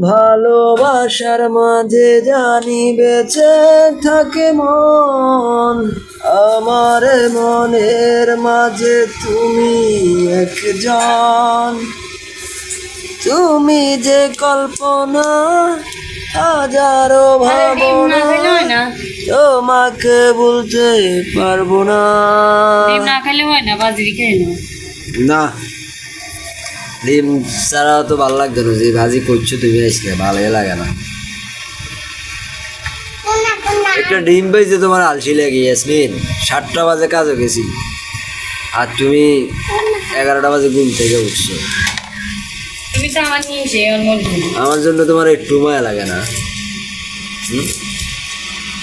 ভালোবাসার মাঝে জানি বেঁচে থাকে মন। আমার মনের মাঝে তুমি একজন। তুমি যে কল্পনা হাজারো ভাবনা তোমাকে বলতে পারব না। না। ডিম ছাড়াও তো ভালো লাগতো না যে ভাজি করছ তুমি আজকে ভালোই লাগে না। একটা ডিম পেয়েছে তোমার আলসি লেগে ইয়াসমিন সাতটা বাজে কাজও গেছি। আর তুমি এগারোটা বাজে ঘুম থেকে উঠছো। আমার জন্য তোমার একটু মায়া লাগে না। হুম?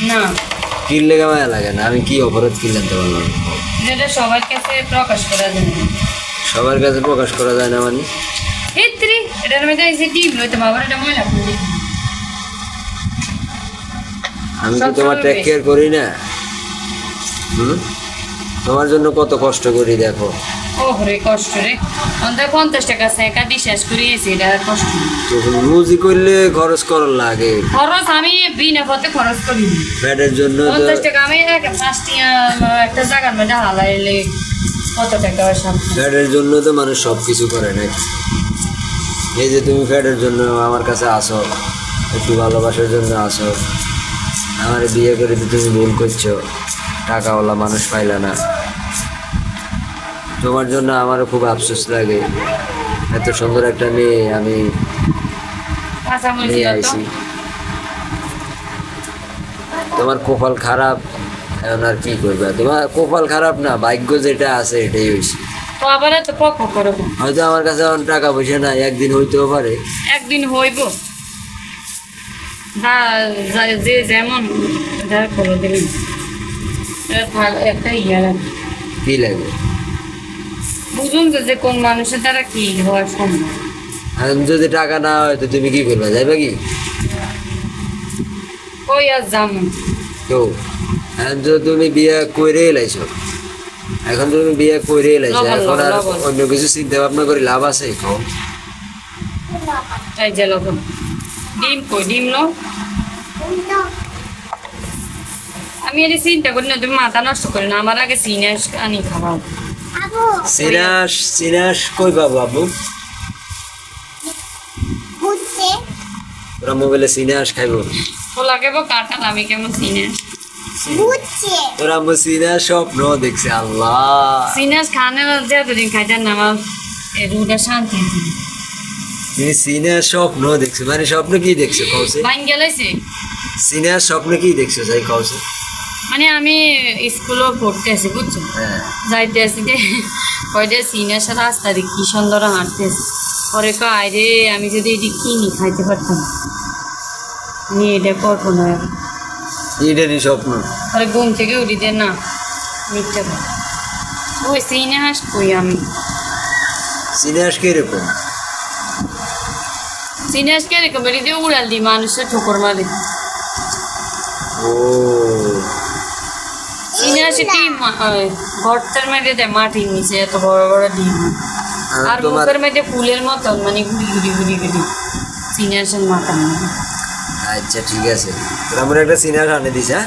না। কি লেগে মায়া লাগে না? আমি কি অপরাধ কিনলাম তোমার? যেটা সবার কাছে প্রকাশ করা যায় সবার কাছে প্রকাশ করা যায় না মানে? হেত্রি এটার মধ্যে এসে টিপ লইতে বাবার এটা ময়লা করে আমি তো তোমার টেক কেয়ার করি না? হুম? তোমার জন্য কত কষ্ট করি দেখো। ও রে কষ্ট রে। অন্তত পঞ্চাশ টাকা একা বিশ্বাস করিয়েছি এটা কষ্ট। রুজি করলে খরচ করার লাগে। খরচ আমি বিনা পথে খরচ করি না। ফ্যাটের জন্য পঞ্চাশ টাকা আমি পাঁচটি একটা জায়গার মধ্যে হালাইলে কত টাকা সব। ফ্যাটের জন্য তো মানুষ সব কিছু করে নাকি? এই যে তুমি ফ্যাটের জন্য আমার কাছে আসো একটু ভালোবাসার জন্য আসো। আমার বিয়ে করে তো তুমি ভুল করছ। টাকাওয়ালা মানুষ পাইলা না। তোমার জন্য আমারও খুব আফসোস লাগে। এত সুন্দর একটা মেয়ে আমি নিয়ে আইছি। তোমার কপাল খারাপ এখন আর কি করবে? তোমার কপাল খারাপ না ভাগ্য যেটা আছে এটাই হয়েছে হয়তো আমার কাছে এখন টাকা পয়সা নাই একদিন হইতেও পারে। একদিন হইব। যা- যে যেমন যার করে ভালো একটা ইয়ে লাগে। কি লাগে? বুঝুন তো যে কোন মানুষের দ্বারা কি হওয়া সম্ভব। যদি টাকা না হয় তো তুমি কি করবে যাইবে কি? ওই আর জানো কেউ এখন তো তুমি বিয়ে করে এলাইছো এখন তুমি বিয়ে করে এলাইছো এখন আর অন্য কিছু চিন্তা ভাবনা করে লাভ আছে কও? এই যে লবণ। ডিম কই ডিম লো আমি এটি চিন্তা করি না তুমি মাথা নষ্ট করি না আমার আগে সিনে আনি খাওয়াও। সিনাস সিনাস কই পাবো আবু তোরা মোবাইলে সিনাস খাইব। তো লাগে কাটাল আমি কেমন সিনে তোরা সিনাস স্বপ্ন দেখছে আল্লাহ। সিনাস খানে যে এতদিন খাইতেন না আমার এই শান্তি তুমি সিনাস স্বপ্ন দেখছ মানে স্বপ্ন কি দেখছ কওছে বাইন সিনাস স্বপ্ন কি দেখছ যাই কওছে মানে আমি স্কুলও পড়তে আছি বুঝছ? হ্যাঁ। যাইতে আছি যে কয়টা সিনাস রাস্তা দিয়ে কি সুন্দর হাঁটতেছে পরে কয় রে আমি যদি এটি কিনি খাইতে পারতাম। আমি এটা করব না এটারই স্বপ্ন। আরে ঘুম থেকে উঠি দে না মিথ্যা কথা। ওই সিনাস কই আমি? সিনাস কীরকম? সিনাস কে রেখে বেরিয়ে দিয়ে উড়াল দিই মানুষের ঠোকর মারে। ও। ডিম গর্তের মধ্যে দেয় মাটির নিচে এত বড় বড় ডিম। আর মুখের মধ্যে ফুলের মতন মানে গুড়ি গুড়ি গুড়ি গুড়ি। সিনাসের মাথা আচ্ছা ঠিক আছে। তোরা আমার একটা সিনাস আনে দিস হ্যাঁ?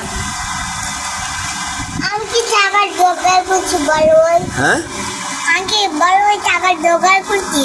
আমি কি টাকার জোগাড় করছি বলো হ্যাঁ? আমি কি বড় টাকার জোগাড় করছি